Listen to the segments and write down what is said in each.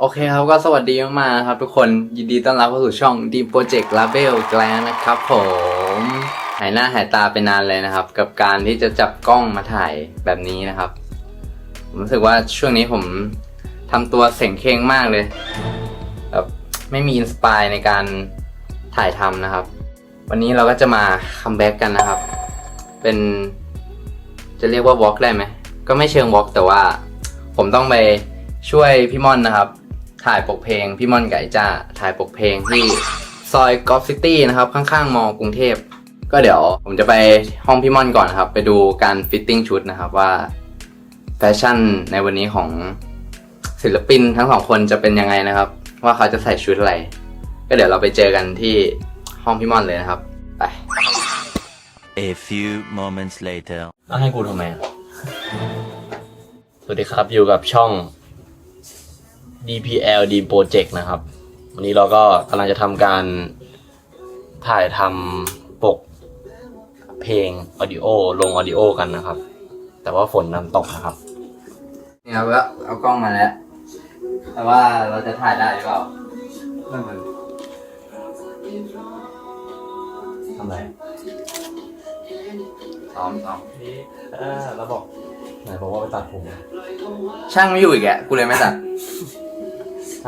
โอเคครับก็สวัสดีมากๆครับ ทุกคนยินดีต้อนรับเข้าสู่ช่อง Dream Project Label แกลนะครับผมหายหน้าหายตาไปนานเลยนะครับ กับการที่จะจับกล้องมาถ่ายแบบนี้นะครับผมรู้สึกว่าช่วงนี้ผมทำตัวเสยงเคงมากเลยแบบไม่มีอินสปายในการถ่ายทำนะครับ วันนี้เราก็จะมาคัมแบ็กกันนะครับ เป็นจะเรียกว่าวอล์กได้ไหมก็ไม่เชิงวอล์กแต่ว่า ผมต้องไปช่วยพี่ม่อนนะครับ ถ่ายปกเพลงพี่ม่อนไก่จ้าถ่ายปกเพลงที่ซอยกอล์ฟซิตี้นะครับข้างๆมอกรุงเทพ ก็เดี๋ยวผมจะไปห้องพี่ม่อนก่อนนะครับ ไปดูการฟิตติ้งชุดนะครับว่าแฟชั่นในวันนี้ของศิลปินทั้งสองคนจะเป็นยังไงนะครับ ว่าเขาจะใส่ชุดอะไร ก็เดี๋ยวเราไปเจอกันที่ห้องพี่ม่อนเลยนะครับ ไป A few moments later. ต้องให้กูทำไมอะสวัสดีครับอยู่กับช่อง DPL D Project นะครับ วันนี้เราก็กำลังจะทำการถ่ายทำปกเพลงออดิโอลงออดิโอกันนะครับ แต่ว่าฝนนำตกนะครับ นี่ครับก็เอากล้องมาแล้ว แต่ว่าเราจะถ่ายได้หรือเปล่านั่นมันทำอะไรซ้อมซ้อมนี่เออเราบอกไหนบอกว่าไปตัดผม ช่างไม่อยู่อีกแกกูเลยไม่ตัด ช่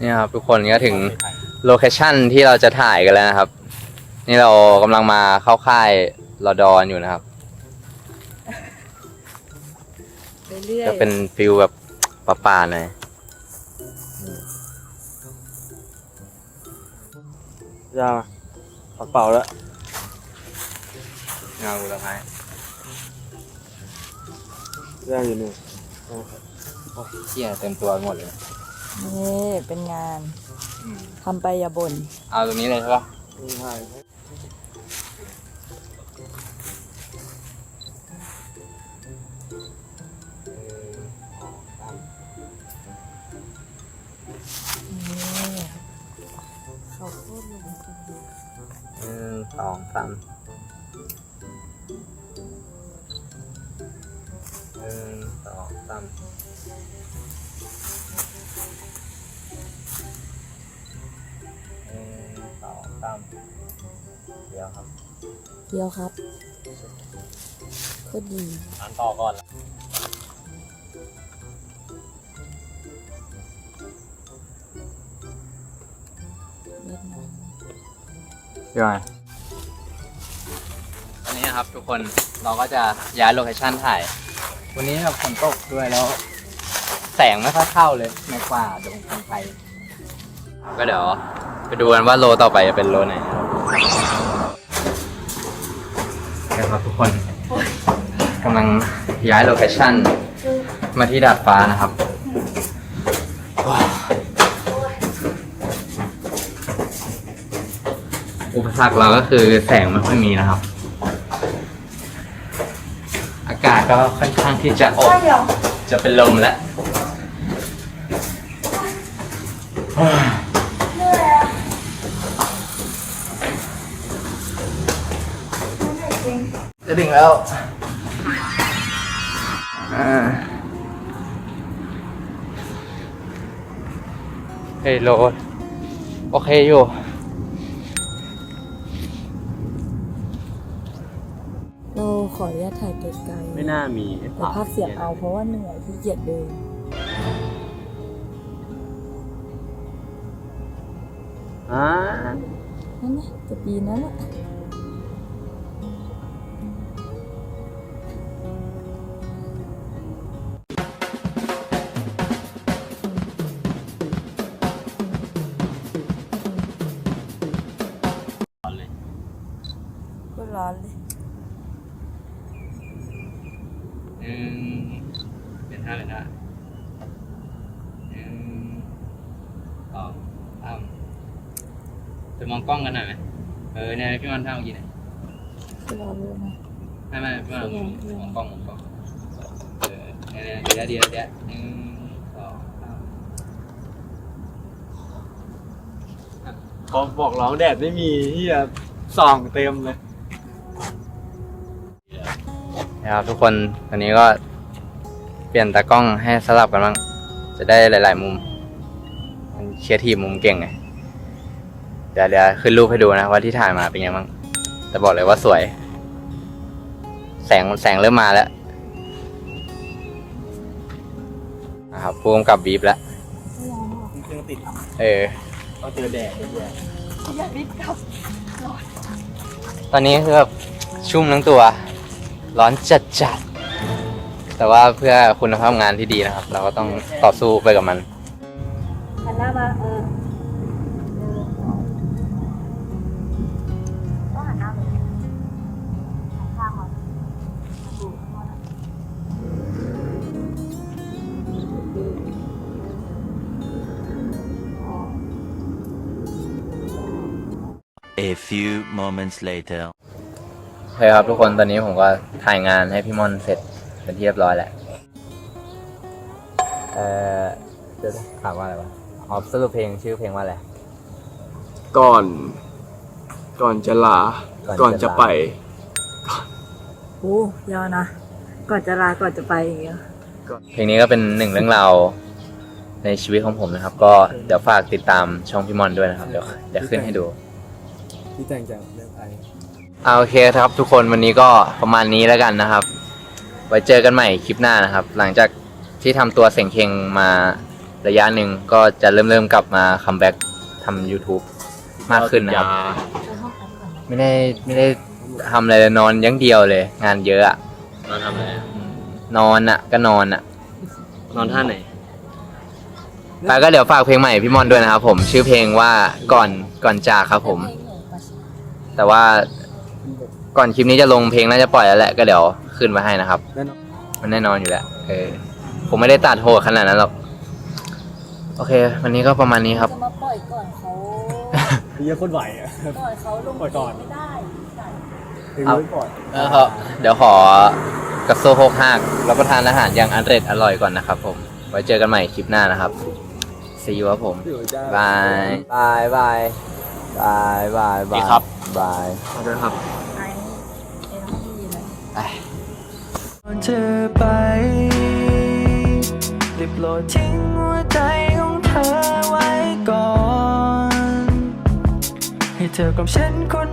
นี่ครับทุกคนก็ถึงโลเคชั่นที่เราจะถ่ายกันแล้วนะครับ นี่เรากำลังมาเข้าค่ายรอดอนอยู่นะครับไปเรื่อยจะเป็นฟิลแบบป่าๆหน่อยยาปักเป่าแล้วเงาละไงย่างอยู่นี่เที่ยเต็มตัวหมดเลย นี่เป็นงานทำไปอย่าบ่นเอาตรงนี้เลยใช่ปะนี่ใช่นี่เขาพูดลงกันหนึ่งสองสาม หนึ่งสองสามหนึ่งสองสามเดี๋ยวครับ เดียวครับก็ดีอ่านต่อก่อนเล็กน้อยยังไงวันนี้นะครับทุกคนเราก็จะย้ายโลเคชั่นถ่าย วันนี้แบบฝนตกด้วยแล้ว แสงไม่ค่อยเข้าเลยในป่าดงคนไทยก็เดี๋ยวไปดูกันว่าโลต่อไปจะเป็นโลไหนนะครับทุกคนกำลังย้ายโลเคชั่นมาที่ดาดฟ้านะครับว้าวอุปสรรคเราก็คือแสงไม่ค่อยมีนะครับากาศก็ค่อนข้างที่จะอบ จะเป็นลมแล้วจะถึงแล้วอ่าเฮ้ยโหลดโอเคอยู่ เรา ขออนุญาตถ่ายไกลๆไม่น่ามีแต่ภาพเสียงเอาเพราะว่าเหนื่อยที่เกียจเดินอ่านั่นนะจะปีนั้นแหละเลยก็ร้อนเลย หนึ่งเป็นห้าเลยนะหนึ่งสองสามจะมองกล้องกันหน่อยไหมเออเนี่ยพี่มันท่าเมื่อกี้เนี่ยรอรู้หมไม่ไม่พี่มันมองกล้องมองกล้องเออเนี่ยเดี๋ยวเดี๋ยวเดี๋ยวหนึ่งสองสามพอบอกร้องแดดไม่มีที่จะส่องเต็มเลย นะครับทุกคนวันนี้ก็เปลี่ยนตากล้องให้สลับกันบ้าง จะได้หลาย ๆ มุม มันเชียร์ทีมมุมเก่งไงเดี๋ยวเดี๋ยวขึ้นรูปให้ดูนะว่าที่ถ่ายมาเป็นไงบ้างแต่บอกเลยว่าสวย แสงแสงเริ่มมาแล้วนะครับพูมกับบีบแล้วเครื่องติดเออก็เจอแดดด้วยอย่ารีบกลับตอนนี้คือแบบชุ่มทั้งตัว ร้อนจัดจัดๆแต่ว่าเพื่อคุณภาพงานที่ดีนะครับ เราก็ต้องต่อสู้ไปกับมันหันหน้ามาเออต้องหันหน้าเลยหันข้างมาดู A few moments later. โอเคครับทุกคนตอนนี้ผมก็ถ่ายงานให้พี่มอนเสร็จเป็นที่เรียบร้อยแล้ว เอ่อจะถามว่าอะไรวะอ๋อสรุปเพลงชื่อเพลงว่าอะไร ก่อน ก่อนจะลา ก่ก่ออนนจะจะไปไป โอ้ยาวนะ ก่อนจะลา ก่อนจะไปอย่างเงี้ย เพลงนี้ก็เป็นหนึ่งเรื่องราวในชีวิตของผมนะครับ ก็เดี๋ยวฝากติดตามช่องพี่มอนด้วยนะครับ เดี๋ยวเดี๋ยวขึ้นให้ดู ที่แต่งจากเรื่องไทย เอาโอเคครับทุกคนวันนี้ก็ประมาณนี้แล้วกันนะครับ ไว้เจอกันใหม่คลิปหน้านะครับ หลังจากที่ทำตัวเสียงเคงมาระยะหนึ่งก็จะเริ่มเริ่มกลับมาคัมแบ็กทำ YouTube มากขึ้นนะครับไม่ได้ไม่ได้ทำอะไรเลยนอนอยังเดียวเลย งานเยอะอะนอนทำอะไรนอนอะก็นอนอะนอนท่าไหนไปก็เดี๋ยวฝากเพลงใหม่พี่มอนด้วยนะครับผม ชื่อเพลงว่าก่อนก่อนจากครับผมแต่ว่า ก่อนคลิปนี้จะลงเพลงน่าจะปล่อยแล้วแหละก็เดี๋ยวขึ้นมาให้นะครับ แน่นอนมันแน่นอนอยู่แล้วเออผมไม่ได้ตัดโหดขนาดนั้นหรอก โอเค วันนี้ก็ประมาณนี้ครับ จะมาปล่อยก่อนเขาเยอะคนไหวอะ ก่อนเขาลงปล่อยก่อน ไม่ได้ ถึงเอาไว้ก่อน เออครับเดี๋ยวขอกระโซโฮกหักรับประทานอาหารอย่างอร่อยอร่อยก่อนนะครับผม ไว้เจอกันใหม่คลิปหน้านะครับ see you ครับผมพี่โอ๋จ้าบาย บาย บาย บาย บาย บายดีครั บบายขอบคุณครับไอ้ไอ้น้องพี่เลยไปก่อนเธอไปได้โปรดทิ้งหัวใจของเธอไว้ก่อน ให้เธอกับฉันคน